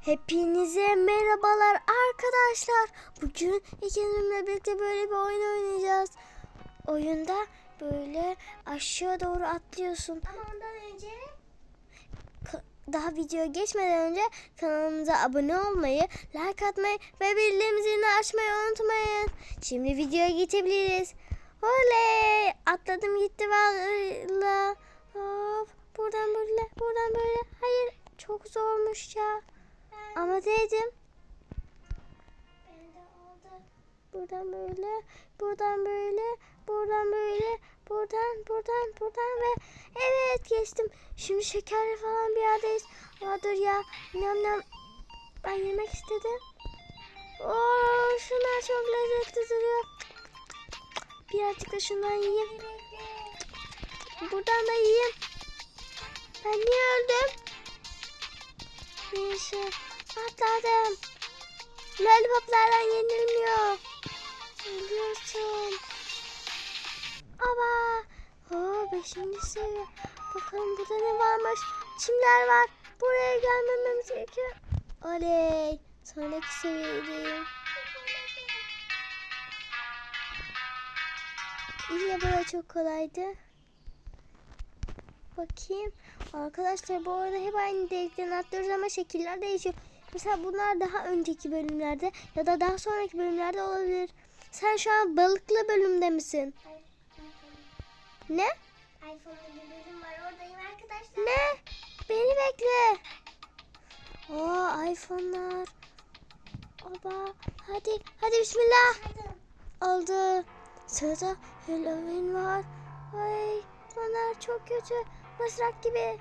Hepinize merhabalar arkadaşlar. Bugün ikizimle birlikte böyle bir oyun oynayacağız. Oyunda böyle aşağı doğru atlıyorsun. Ama ondan önce Daha videoya geçmeden önce kanalımıza abone olmayı, like atmayı ve bildirim zilini açmayı unutmayın. Şimdi videoya geçebiliriz. Oley! Atladım gitti valla. Hop! Buradan böyle, buradan böyle. Hayır, çok zormuş ya. Oldu. Buradan böyle, buradan böyle, buradan böyle, buradan, buradan, buradan ve evet geçtim. Şimdi şekerli falan bir yerdeyiz. Aa dur ya, nam nam. Ben yemek istedim. Oo, şunlar çok lezzetli duruyor. Birazcık da şundan yiyeyim. Buradan da yiyeyim. Ben niye öldüm? Neyse, atladım. Lollipoplardan yenilmiyor. Ölüyorsun. Ama. Oo, beşinci seviye. Bakalım burada ne varmış. Çimler var. Buraya gelmememiz gerekiyor. Oley. Sonraki seviyedeyim. Ya bana çok kolaydı. Bakayım. Arkadaşlar bu arada hep aynı delikten atlıyoruz ama şekiller değişiyor. Mesela bunlar daha önceki bölümlerde ya da daha sonraki bölümlerde olabilir. Sen şu an balıklı bölümde misin? Ay, Ne? iPhone'da bir bölüm var oradayım arkadaşlar. Ne? Beni bekle. Oo iPhone'lar. Oba. Hadi. Hadi bismillah. Oldu. Sırada Halloween var. Ay bunlar çok kötü. Mısrak gibi.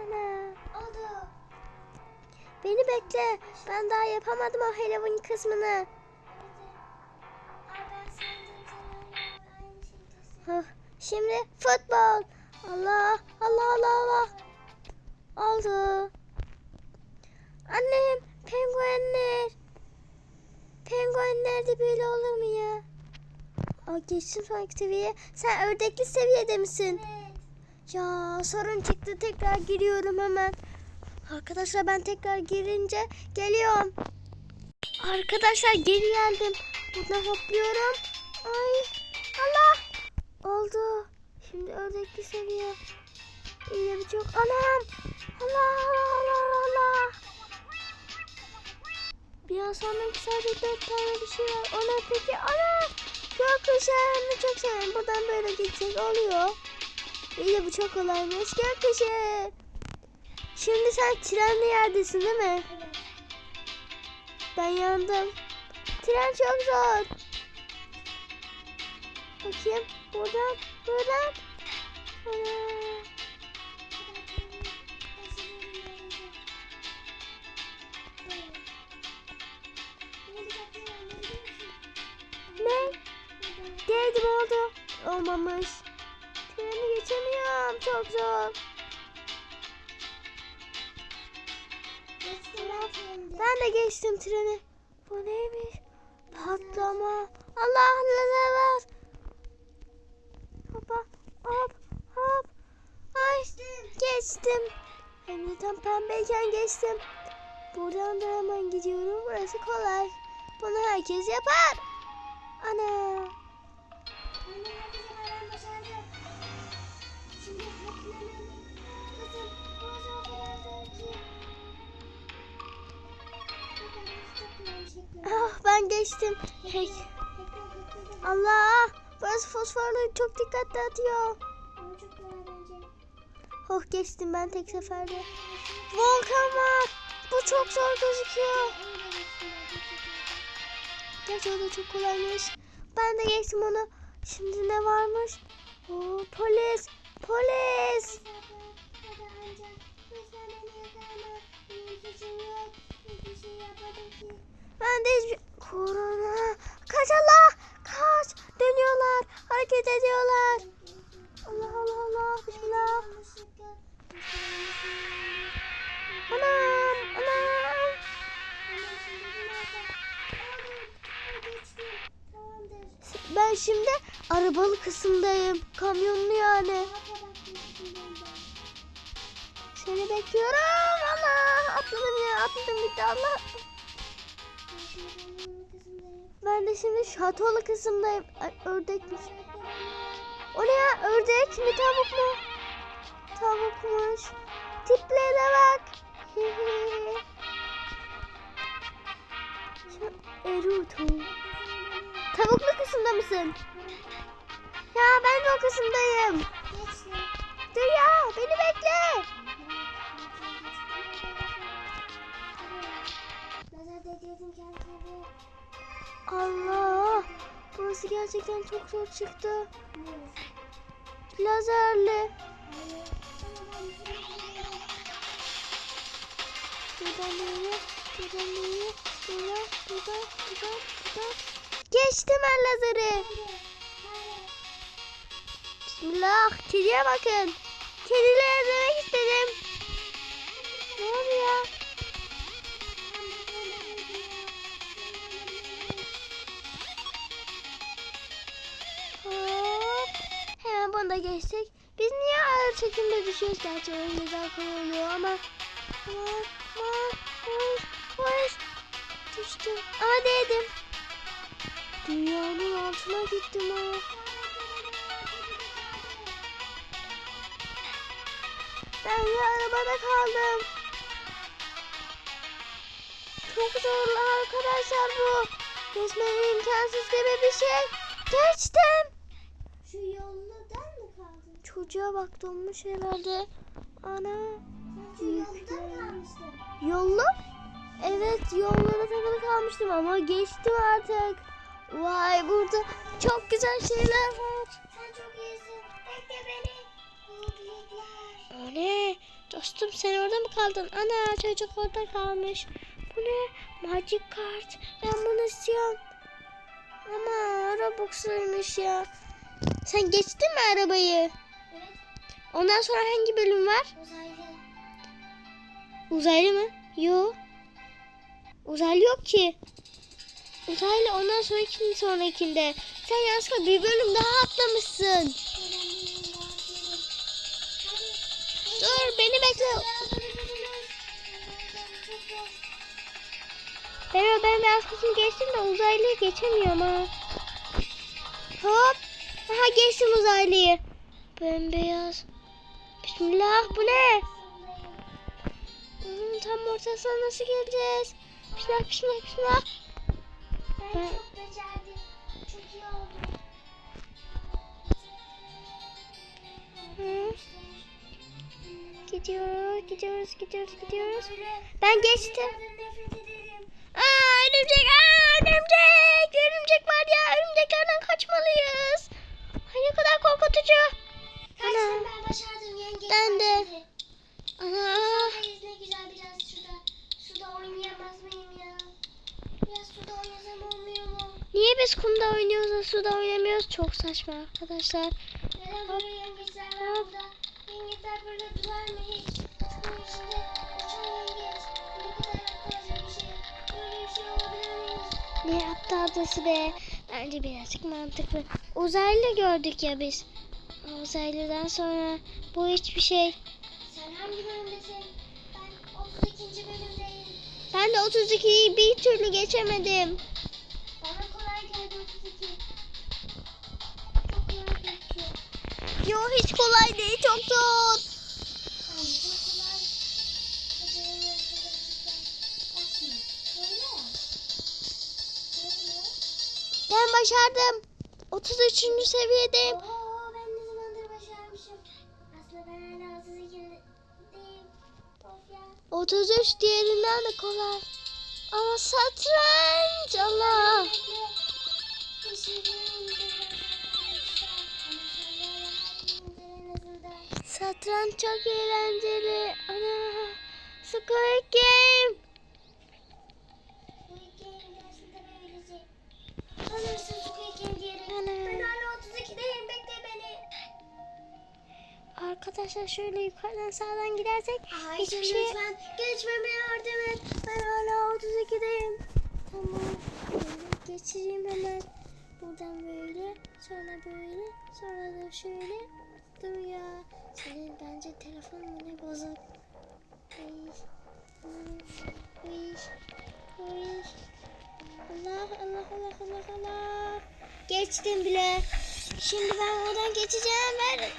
Ana. Oldu. Beni bekle. Ben daha yapamadım o Halloween kısmını. Hah, Şimdi futbol. Allah Allah Allah Allah. Oldu. Annem penguenler. Penguenler de böyle olur mu ya? Aa, geçtim sonraki seviyeye. Sen ördekli seviyede misin? Evet. Ya sorun çıktı tekrar giriyorum hemen. Arkadaşlar ben tekrar girince geliyorum. Arkadaşlar geri geldim. Buradan hopluyorum. Ay Allah. Oldu. Şimdi ördekli seviye. İyi bir çok. Anam. Allah Allah Allah Allah. Bir an sonra sadece dört tane bir şey var. Ona peki ana. Gökkuşağını çok severim. Buradan böyle gidecek oluyor. İyi bu çok kolaymış. Gökkuşağı. Şimdi sen trenli yerdesin değil mi? Ben yandım. Tren çok zor. Bakayım. Buradan. Buradan. Ana. Ne? Geldim oldu. Olmamış. Treni geçemiyorum. Çok zor. Ben de geçtim treni. Bu neymiş? Patlama. Allah lazer var. Hoppa hop hop. Ay geçtim. Hem de tam pembeyken geçtim. Buradan da hemen gidiyorum. Burası kolay. Bunu herkes yapar. Ana. Ah ben geçtim. Hey. Allah. Burası fosforlu çok dikkatli atıyor. Oh geçtim ben tek seferde. Volkan var. Bu çok zor gözüküyor. Gerçi o da çok kolaymış. Ben de geçtim onu. Şimdi ne varmış? Oo, polis. Polis. Ben de hiçbir... Korona. Kaç Allah. Kaç. Dönüyorlar. Hareket ediyorlar. Allah Allah Allah. Bismillah. Anam. Anam. Ben şimdi arabalı kısımdayım. Kamyonlu yani. Seni bekliyorum ama atladım ya gitti Allah. Ben de şimdi şatolu kısımdayım. Ay, ördekmiş. O ne ya? Ördek mi tavuk mu? Tavukmuş. Tiplere bak. Eruto. Tavuklu kısımda mısın? Ya ben de o kısımdayım. Geçtim. Dur ya beni bekle. Değdirdim kendime. Allah. Burası gerçekten çok zor çıktı. Lazerli. Buradan böyle, buradan böyle, buradan, buradan. Geçtim ben lazeri. Bismillah. Kediye bakın. Kedileri demek istedim. Ne oluyor? Hemen bunu da geçtik. Biz niye ağır çekimde düşüyoruz? Gerçi güzel koyuluyor ama. Aman, aman, hoş, hoş. Düştüm. Ama değdim. Dünyanın altına gittim ha. Ben de arabada kaldım. Çok zorlu arkadaşlar bu. Geçmem imkansız gibi bir şey. Geçtim. Şu kaldın? Çocuğa bak donmuş herhalde. Ana. Yollu? Evet yollara takılı kalmıştım ama geçtim artık. Vay burada çok güzel şeyler var. Sen çok iyisin. Bekle beni. O ne? Dostum sen orada mı kaldın? Ana çocuk orada kalmış. Bu ne? Magic kart. Ben bunu istiyorum. Ama Robux'uymuş ya. Sen geçtin mi arabayı? Ondan sonra hangi bölüm var? Uzaylı. Uzaylı mı? Yok. Uzaylı yok ki. Uzaylı ondan sonraki sonrakinde. Sen yanlışlıkla bir bölüm daha atlamışsın. Dur beni bekle. Ben, ben biraz kısmı geçtim de uzaylıyı geçemiyorum ha. Hop. Aha geçtim uzaylıyı. Bembeyaz. Bismillah bu ne? Hmm, tam ortasına nasıl geleceğiz? Bismillah bismillah bismillah. Ben çok becerdim. Çok iyi oldu. Hı. Gidiyoruz, gidiyoruz, gidiyoruz, gidiyoruz. Ben geçtim. Aa örümcek, aa örümcek. Örümcek var ya, saçma arkadaşlar. Neden böyle yengeçler var burada? Yengeçler böyle durar mı hiç? Çukurun içinde uçan yengeç. Ne kadar aptalca bir şey. Böyle bir şey olabilir miyiz? Ne aptalcası be. Bence birazcık mantıklı. Uzaylı gördük ya biz. Uzaylıdan sonra bu hiçbir şey. Sen hangi bölümdesin? Ben 32. bölümdeyim. Ben de 32'yi bir türlü geçemedim. Yo hiç kolay değil çok zor. Ben başardım. 33. seviyedeyim. Oo ben ne zamandır başarmışım. Aslında ben hala 32'deyim. Of ya. 33 diğerinden de kolay. Ama satranç Allah. Teşekkür ederim. Satranç çok eğlenceli. Ana. Squid Game. Squid Game dersi de böylece. Alırsın Squid Game diyerek. Ana. Ben hala 32'deyim. Bekle beni. Arkadaşlar şöyle yukarıdan sağdan gidersek Ayşe hiçbir şey... lütfen geçmeme yardım et. Ben hala 32'deyim. Tamam. Geçireyim hemen. Buradan böyle, sonra böyle, sonra da şöyle. Dur ya. Senin bence telefonun mu ne bozuk. Allah Allah Allah Allah Allah. Geçtim bile. Şimdi ben oradan geçeceğim. Ver.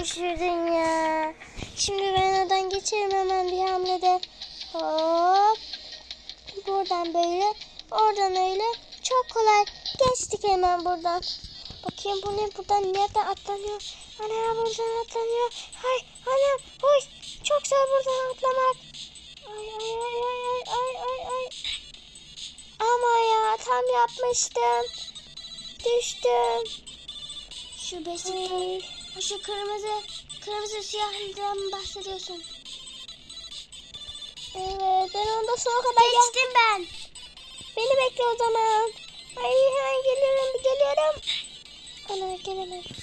Düşürdün ya. Şimdi ben oradan geçerim hemen bir hamlede. Hop. Buradan böyle. Oradan öyle. Çok kolay. Geçtik hemen buradan. Bakayım bu ne? Buradan nereden atlanıyor? Ana buradan atlanıyor. Hay anam. Hoş. Çok zor buradan atlamak. Ay ay ay ay ay ay ay. Ama ya tam yapmıştım. Düştüm. Şu beşik, şu kırmızı, kırmızı siyahlıdan bahsediyorsun. Evet ben onda sonra kadar Geçtim ben. Beni bekle o zaman. Ay hemen geliyorum geliyorum. Ana gelemedim.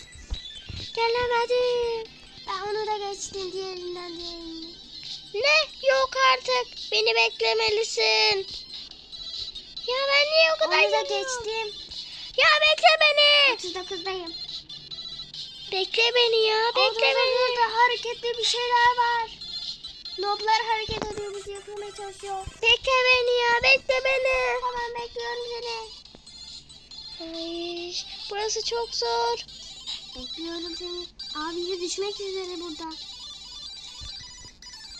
Gelemedim. Ben onu da geçtim diğerinden diğerini. Ne? Yok artık. Beni beklemelisin. Ya ben niye o kadar Onu da geçtim. Ya bekle beni. 39'dayım. Bekle beni ya. Bekle Orada beni. burada hareketli bir şeyler var. Noblar hareket ediyor bizi yakalamaya çalışıyor. Bekle beni ya. Bekle beni. Tamam bekliyorum seni. Ay, burası çok zor. Bekliyorum seni. Abiyle düşmek üzere burada.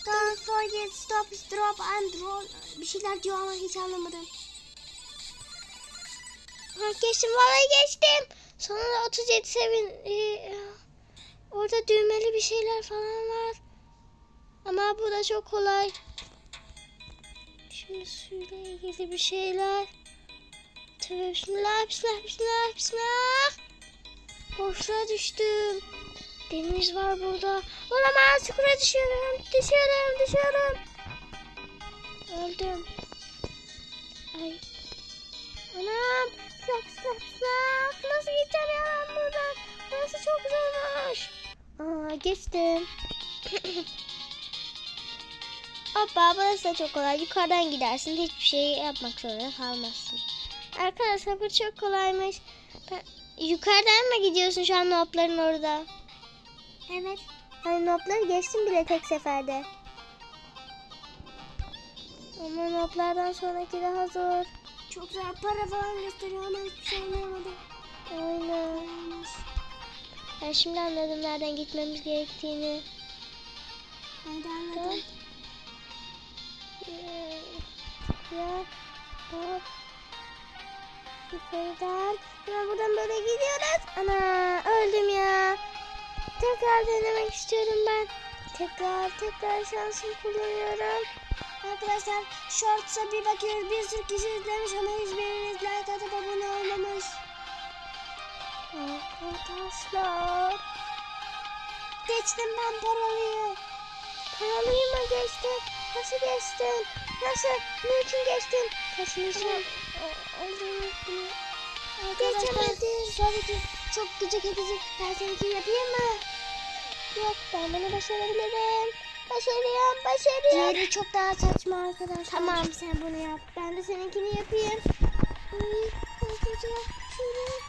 Don't forget stop, drop and roll. Bir şeyler diyor ama hiç anlamadım. Ha, geçtim vallahi geçtim. Sonunda 37 sevin. Ee, orada düğmeli bir şeyler falan var. Ama bu da çok kolay. Şimdi suyla ilgili bir şeyler. Tövbe bismillah bismillah bismillah bismillah. Boşluğa düştüm. Deniz var burada. Olamaz çukura düşüyorum. Düşüyorum düşüyorum. Öldüm. Ay. Anam. Bismillah bismillah bismillah. Nasıl gideceğim ya ben buradan? Burası çok zormuş. Aa geçtim. Hoppa burası da çok kolay. Yukarıdan gidersin. Hiçbir şey yapmak zorunda kalmazsın. Arkadaşlar bu çok kolaymış. Ben- Yukarıdan mı gidiyorsun şu an nopların orada? Evet. Hani nopları geçtim bile tek seferde. Ama noplardan sonraki daha zor. Çok zor para falan gösteriyor ama hiçbir şey anlayamadım. Aynen. Ben şimdi anladım nereden gitmemiz gerektiğini. Ben de anladım. Ee, Ya hop. Yukarıdan. Ya buradan böyle gidiyoruz. Ana öldüm ya. Tekrar denemek istiyorum ben. Tekrar tekrar şansımı kullanıyorum. Arkadaşlar Shorts'a bir bakıyoruz. Bir sürü kişi izlemiş ama hiçbiriniz like atıp abone olmamış. Arkadaşlar. Geçtim ben paralıyı. Paralıyı mı geçtin? Nasıl geçtin? Nasıl? Niçin geçtin? Kaçmışım. Öldüm. Geçemedim. Sadece çok gıcık edici. Ben seninkini yapayım mı? Yok ben bunu başarabilirim. Başarıyorum, başarıyorum. Diğeri çok daha saçma arkadaşlar. Tamam. Sen bunu yap. Ben de seninkini yapayım. Ay, hızlıca şunu.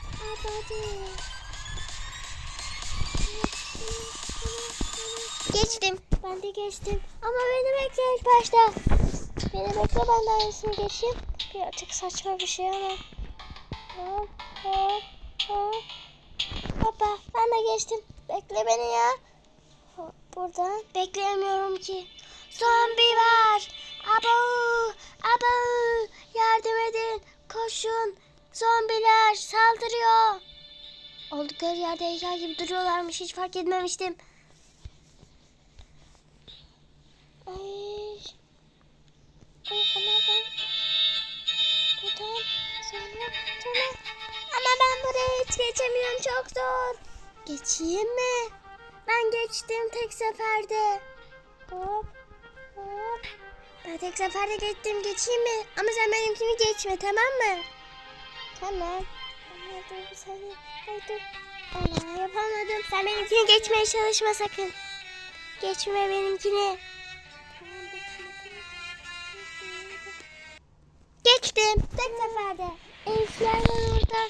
Geçtim. Ben de geçtim. Ama beni bekle ilk başta. Beni bekle ben de aynısını geçeyim. Birazcık saçma bir şey ama. Hop ben de geçtim. Bekle beni ya. Hop, buradan. Bekleyemiyorum ki. Zombi var. Abo, abo. Yardım edin. Koşun. Zombiler saldırıyor. Oldukları yerde heykel gibi duruyorlarmış. Hiç fark etmemiştim. Ay. Ay ana. Sonra. Ama ben buraya hiç geçemiyorum. Çok zor. Geçeyim mi? Ben geçtim tek seferde. Hop. Hop. Ben tek seferde geçtim. Geçeyim mi? Ama sen benimkini geçme tamam mı? Tamam. Ama dur bir saniye. Dur. Ana yapamadım. Sen benimkini geçmeye çalışma sakın. Geçme benimkini. Tamam. Geçtim. Tek seferde. Elfler var orada.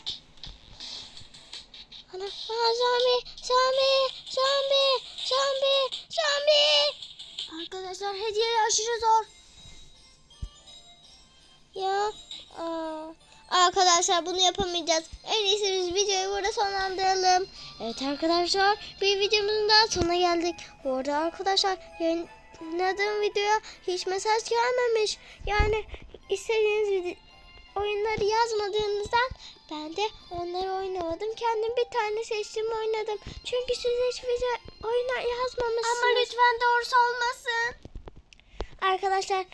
Ana, aa, zombi, zombi, zombi, zombi, zombi. Arkadaşlar hediye aşırı zor. Ya. Aa. Arkadaşlar bunu yapamayacağız. En iyisi biz videoyu burada sonlandıralım. Evet arkadaşlar bir videomuzun daha sonuna geldik. Bu arada arkadaşlar yayınladığım videoya hiç mesaj gelmemiş. Yani istediğiniz oyunları yazmadığınızdan ben de onları oynamadım. Kendim bir tane seçtim oynadım. Çünkü siz hiç video oyunlar yazmamışsınız. Ama lütfen doğrusu olmasın. Arkadaşlar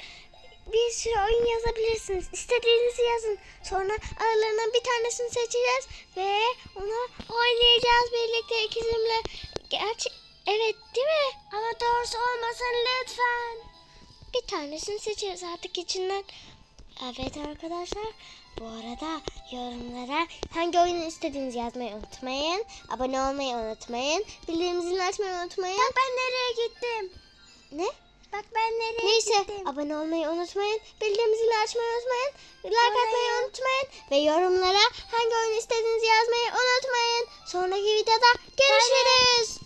bir sürü oyun yazabilirsiniz. İstediğinizi yazın. Sonra aralarından bir tanesini seçeceğiz ve onu oynayacağız birlikte ikizimle. Gerçi evet değil mi? Ama doğrusu olmasın lütfen. Bir tanesini seçeriz artık içinden. Evet arkadaşlar. Bu arada yorumlara hangi oyunu istediğinizi yazmayı unutmayın. Abone olmayı unutmayın. Bildirim zilini açmayı unutmayın. Bak ben nereye gittim. Ne? Bak ben nereye Neyse gittim. abone olmayı unutmayın. Bildirim zilini açmayı unutmayın. Like atmayı Oraya. unutmayın. Ve yorumlara hangi oyun istediğinizi yazmayı unutmayın. Sonraki videoda görüşürüz.